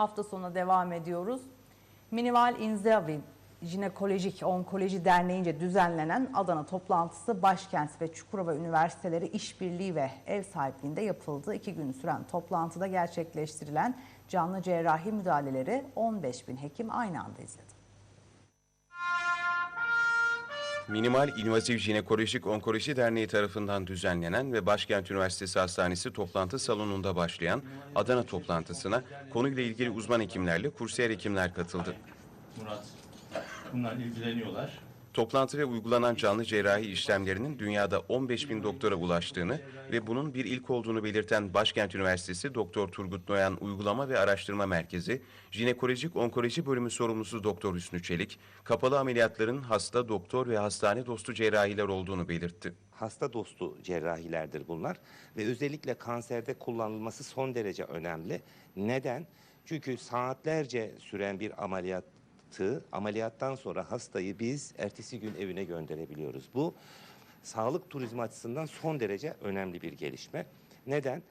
Hafta sonuna devam ediyoruz. Minival İnzavi Jinekolojik Onkoloji Derneği'nce düzenlenen Adana toplantısı başkent ve Çukurova Üniversiteleri işbirliği ve ev sahipliğinde yapıldı. İki gün süren toplantıda gerçekleştirilen canlı cerrahi müdahaleleri 15 bin hekim aynı anda izledi. Minimal İnvazif Jinekolojik Onkoloji Derneği tarafından düzenlenen ve Başkent Üniversitesi Hastanesi toplantı salonunda başlayan Adana toplantısına konuyla ilgili uzman hekimlerle kursiyer hekimler katıldı. Murat. Bunlar ilgileniyorlar. Toplantı ve uygulanan canlı cerrahi işlemlerinin dünyada 15 bin doktora ulaştığını ve bunun bir ilk olduğunu belirten Başkent Üniversitesi Doktor Turgut Noyan Uygulama ve Araştırma Merkezi, Jinekolojik Onkoloji Bölümü sorumlusu Doktor Hüsnü Çelik, kapalı ameliyatların hasta doktor ve hastane dostu cerrahiler olduğunu belirtti. hasta dostu cerrahilerdir bunlar ve özellikle kanserde kullanılması son derece önemli. Neden? Çünkü saatlerce süren bir ameliyatı ameliyattan sonra hastayı biz ertesi gün evine gönderebiliyoruz. Bu sağlık turizmi açısından son derece önemli bir gelişme. Neden?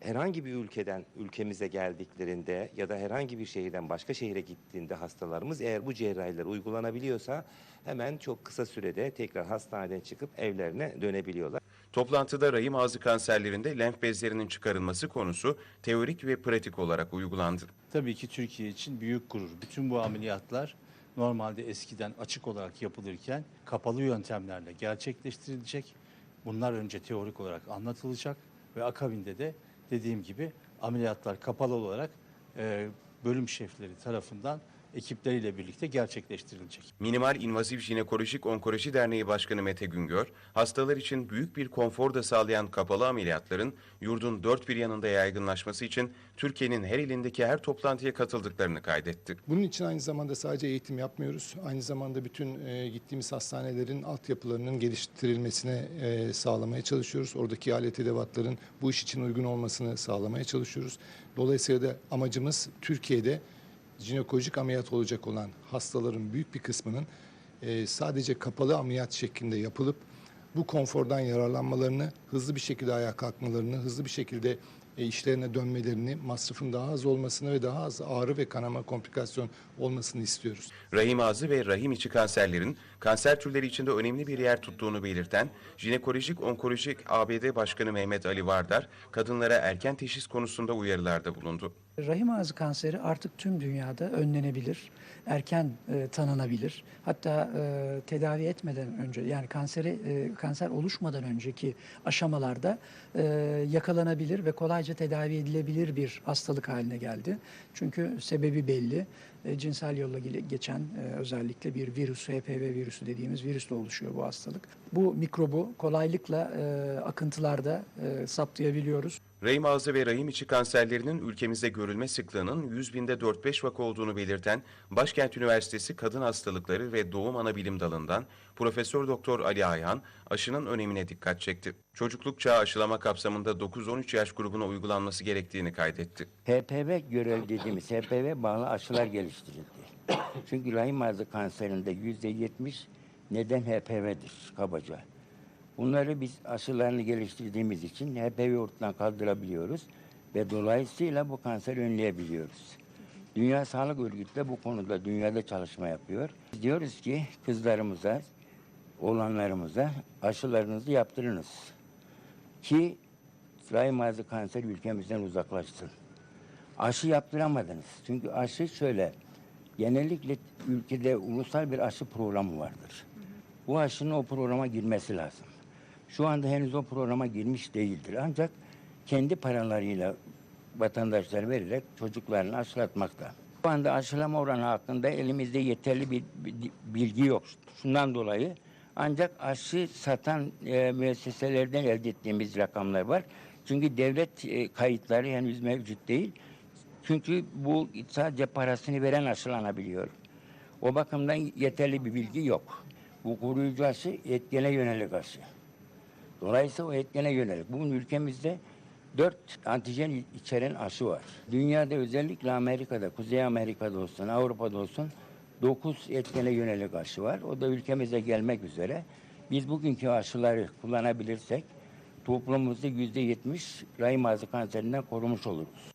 Herhangi bir ülkeden ülkemize geldiklerinde ya da herhangi bir şehirden başka şehire gittiğinde hastalarımız eğer bu cerrahiler uygulanabiliyorsa hemen çok kısa sürede tekrar hastaneden çıkıp evlerine dönebiliyorlar. Toplantıda rahim ağzı kanserlerinde lenf bezlerinin çıkarılması konusu teorik ve pratik olarak uygulandı. Tabii ki Türkiye için büyük gurur. Bütün bu ameliyatlar normalde eskiden açık olarak yapılırken kapalı yöntemlerle gerçekleştirilecek. Bunlar önce teorik olarak anlatılacak ve akabinde de dediğim gibi ameliyatlar kapalı olarak e, bölüm şefleri tarafından ekipleriyle birlikte gerçekleştirilecek. Minimal İnvazif Jinekolojik Onkoloji Derneği Başkanı Mete Güngör, hastalar için büyük bir konfor da sağlayan kapalı ameliyatların yurdun dört bir yanında yaygınlaşması için Türkiye'nin her ilindeki her toplantıya katıldıklarını kaydetti. Bunun için aynı zamanda sadece eğitim yapmıyoruz. Aynı zamanda bütün e, gittiğimiz hastanelerin altyapılarının geliştirilmesine e, sağlamaya çalışıyoruz. Oradaki alet edevatların bu iş için uygun olmasını sağlamaya çalışıyoruz. Dolayısıyla da amacımız Türkiye'de jinekolojik ameliyat olacak olan hastaların büyük bir kısmının e, sadece kapalı ameliyat şeklinde yapılıp bu konfordan yararlanmalarını, hızlı bir şekilde ayağa kalkmalarını, hızlı bir şekilde e, işlerine dönmelerini, masrafın daha az olmasını ve daha az ağrı ve kanama komplikasyon olmasını istiyoruz. Rahim ağzı ve rahim içi kanserlerin kanser türleri içinde önemli bir yer tuttuğunu belirten Jinekolojik Onkolojik ABD Başkanı Mehmet Ali Vardar, kadınlara erken teşhis konusunda uyarılarda bulundu. Rahim ağzı kanseri artık tüm dünyada önlenebilir, erken e, tanınabilir. Hatta e, tedavi etmeden önce yani kanseri e, kanser oluşmadan önceki aşamalarda e, yakalanabilir ve kolayca tedavi edilebilir bir hastalık haline geldi. Çünkü sebebi belli. E, cinsel yolla geçen e, özellikle bir virüs, HPV virüsü dediğimiz virüsle oluşuyor bu hastalık. Bu mikrobu kolaylıkla e, akıntılarda e, saptayabiliyoruz. Rahim ağzı ve rahim içi kanserlerinin ülkemizde görülme sıklığının 100 binde 4-5 vaka olduğunu belirten Başkent Üniversitesi Kadın Hastalıkları ve Doğum Anabilim Dalı'ndan Profesör Doktor Ali Ayhan aşının önemine dikkat çekti. Çocukluk çağı aşılama kapsamında 9-13 yaş grubuna uygulanması gerektiğini kaydetti. HPV görev dediğimiz HPV bağlı aşılar geliştirildi. Çünkü rahim ağzı kanserinde yüzde yetmiş neden HPV'dir kabaca. Bunları biz aşılarını geliştirdiğimiz için HPV ortadan kaldırabiliyoruz ve dolayısıyla bu kanseri önleyebiliyoruz. Dünya Sağlık Örgütü de bu konuda dünyada çalışma yapıyor. Biz diyoruz ki kızlarımıza, oğlanlarımıza aşılarınızı yaptırınız. Ki rahim ağzı kanseri ülkemizden uzaklaşsın. Aşı yaptıramadınız. Çünkü aşı şöyle, genellikle ülkede ulusal bir aşı programı vardır. Bu aşının o programa girmesi lazım. Şu anda henüz o programa girmiş değildir. Ancak kendi paralarıyla vatandaşlar vererek çocuklarını aşılatmakta. Şu anda aşılama oranı hakkında elimizde yeterli bir bilgi yok. Şundan dolayı ancak aşı satan e, müesseselerden elde ettiğimiz rakamlar var. Çünkü devlet e, kayıtları henüz mevcut değil. Çünkü bu sadece parasını veren aşılanabiliyor. O bakımdan yeterli bir bilgi yok. Bu koruyucu aşı etkene yönelik aşı. Dolayısıyla o etkene yönelik. Bugün ülkemizde dört antijen içeren aşı var. Dünyada özellikle Amerika'da, Kuzey Amerika'da olsun, Avrupa'da olsun dokuz etkene yönelik aşı var. O da ülkemize gelmek üzere. Biz bugünkü aşıları kullanabilirsek toplumumuzu yüzde yetmiş rahim ağzı kanserinden korumuş oluruz.